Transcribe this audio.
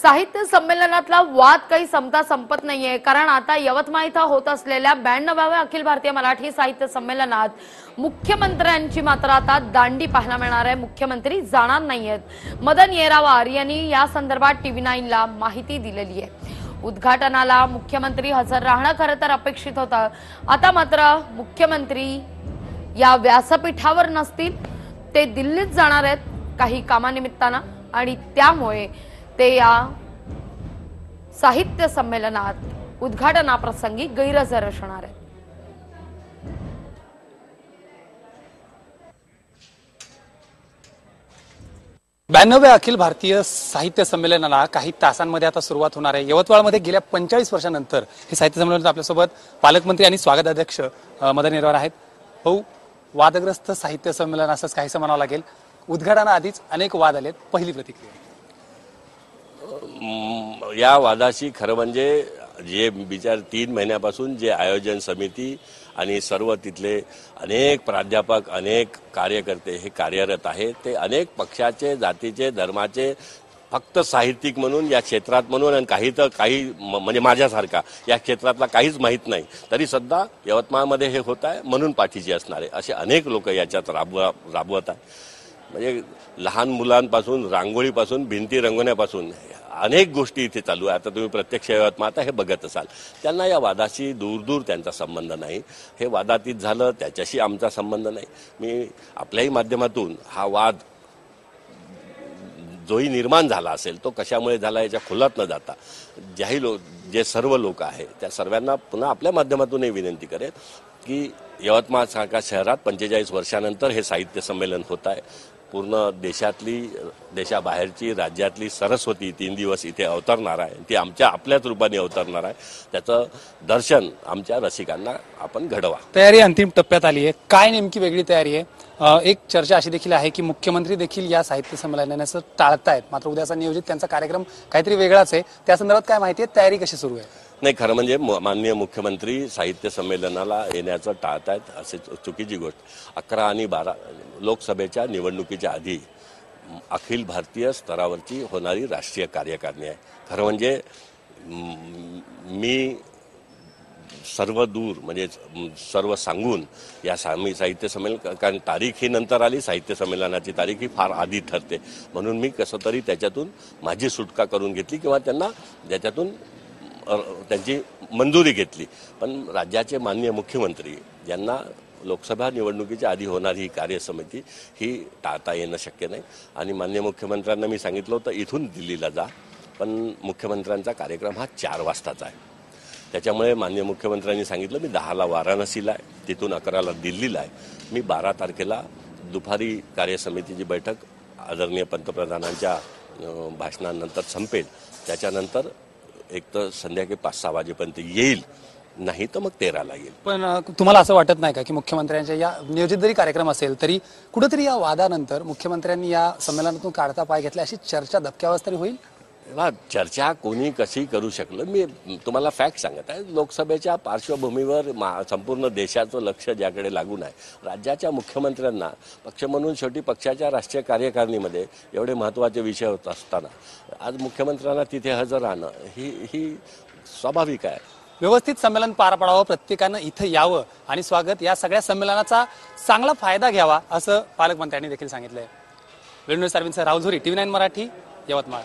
साहित्य संमेलनातला वाद काही संपता संपत नाहीये. कारण आता यवतमाळ इथं होत असलेल्या ब्याण्णवाव्या अखिल भारतीय मराठी साहित्य संमेलनात मुख्यमंत्र्यांची मात्र आता दांडी पाहायला मिळणार आहे. मुख्यमंत्री जाणार नाहीयेत. मदन येरावार यांनी या संदर्भात टीव्ही नाईनला माहिती दिलेली आहे. उद्घाटनाला मुख्यमंत्री हजर राहणं खरं तर अपेक्षित होतं. आता मात्र मुख्यमंत्री या व्यासपीठावर नसतील. ते दिल्लीत जाणार आहेत काही कामानिमित्तानं आणि त्यामुळे ते या साहित्य संमेलनात उद्घाटनाप्रसंगी गैरहजर असणार आहेत. ब्याण्णव्या अखिल भारतीय साहित्य संमेलनाला काही तासांमध्ये आता सुरुवात होणार आहे. यवतमाळमध्ये गेल्या पंचेचाळीस वर्षानंतर हे साहित्य संमेलन आपल्यासोबत. पालकमंत्री आणि स्वागत अध्यक्ष मदन येरवार आहेत. भाऊ वादग्रस्त साहित्य संमेलन असंच काहीसं म्हणावं लागेल. उद्घाटनाआधीच अनेक वाद आलेत. पहिली प्रतिक्रिया. या वादाशी खरं म्हणजे जे बिचार तीन महिन्यापासून जे आयोजन समिती आणि सर्व तिथले अनेक प्राध्यापक अनेक कार्यकर्ते हे कार्यरत आहेत ते अनेक पक्षाचे जातीचे धर्माचे फक्त साहित्यिक म्हणून या क्षेत्रात म्हणून आणि काही तर काही म- म्हणजे माझ्यासारखा या क्षेत्रातला काहीच माहीत नाही. तरी सध्या यवतमाळमध्ये हे होत आहे म्हणून पाठीशी असणारे असे अनेक लोक याच्यात राबवा राबवत आहे म्हणजे लहान मुलांपासून रांगोळीपासून भिंती रंगवण्यापासून अनेक गोष्टी इथे चालू आहे. आता तुम्ही प्रत्यक्ष यवतमाळ आता हे बघत असाल. त्यांना या वादाशी दूर दूर त्यांचा संबंध नाही. हे वादातीत झालं त्याच्याशी आमचा संबंध नाही. मी आपल्याही माध्यमातून हा वाद जोही निर्माण झाला असेल तो कशामुळे झाला याच्या खोलात न जाता ज्याही लोक जे सर्व लोक आहे त्या सर्वांना पुन्हा आपल्या माध्यमातूनही विनंती करेल की यवतमाळ सारख्या शहरात पंचेचाळीस वर्षानंतर हे साहित्य संमेलन होत आहे. पूर्ण देशातली देशाबाहेरची राज्यातली सरस्वती तीन दिवस इथे अवतरणार आहे. ती आमच्या आपल्याच रूपाने अवतरणार आहे. त्याचं दर्शन आमच्या रसिकांना आपण घडवा. तयारी अंतिम टप्प्यात आली आहे. काय नेमकी वेगळी तयारी आहे? एक चर्चा अशी देखील आहे की मुख्यमंत्री देखील या साहित्य संमेलनाचं टाळतायत. मात्र उद्याचा नियोजित त्यांचा कार्यक्रम काहीतरी वेगळाच आहे. त्या संदर्भात काय माहिती आहे? तयारी कशी सुरू आहे? नाही खरं म्हणजे म- माननीय मुख्यमंत्री साहित्य संमेलनाला येण्याचं टाळतायत असे चुकीची गोष्ट. अकरा आणि बारा लोकसभेच्या निवडणुकीच्या आधी अखिल भारतीय स्तरावरची होणारी राष्ट्रीय कार्यकारिणी आहे. खरं म्हणजे मी सर्व दूर म्हणजे सर्व सांगून या सामी साहित्य संमेलन कारण तारीख ही नंतर आली साहित्य संमेलनाची तारीख ही फार आधी ठरते. म्हणून मी कसं तरी त्याच्यातून माझी सुटका करून घेतली किंवा त्यांना त्याच्यातून त्यांची मंजुरी घेतली. पण राज्याचे माननीय मुख्यमंत्री यांना लोकसभा निवडणुकीच्या आधी होणारी ही कार्यसमिती ही टाळता येणं शक्य नाही. आणि माननीय मुख्यमंत्र्यांना मी सांगितलं होतं इथून दिल्लीला जा. पण मुख्यमंत्र्यांचा कार्यक्रम हा चार वाजताचा आहे. त्याच्यामुळे माननीय मुख्यमंत्र्यांनी सांगितलं मी दहाला वाराणसीला आहे तिथून अकराला दिल्लीला आहे. मी बारा तारखेला दुपारी कार्यसमितीची बैठक आदरणीय पंतप्रधानांच्या भाषणानंतर संपेल. त्याच्यानंतर एक तर संध्याकाळी पाच सहा वाजेपर्यंत येईल नाही तर मग तेराला येईल. पण तुम्हाला असं वाटत नाही का की मुख्यमंत्र्यांच्या या नियोजित जरी कार्यक्रम असेल तरी कुठेतरी या वादानंतर मुख्यमंत्र्यांनी या संमेलनातून काढता पाय घेतला अशी चर्चा धक्क्यावर तरी होईल? ना चर्चा कोणी कशी करू शकलं मी तुम्हाला फॅक्ट सांगत आहे. लोकसभेच्या पार्श्वभूमीवर मा- संपूर्ण देशाचं लक्ष ज्याकडे लागून आहे राज्याच्या मुख्यमंत्र्यांना पक्ष म्हणून शेवटी पक्षाच्या राष्ट्रीय कार्यकारिणीमध्ये एवढे महत्त्वाचे विषय होत असताना आज मुख्यमंत्र्यांना तिथे हजर राहणं ही ही स्वाभाविक आहे. व्यवस्थित संमेलन पार पाडावं प्रत्येकानं इथं यावं आणि स्वागत या सगळ्या संमेलनाचा चांगला फायदा घ्यावा असं पालकमंत्र्यांनी देखील सांगितलंय. वेणू सारविंदचा राहुल झोरी टीव्ही नाईन मराठी यवतमाळ.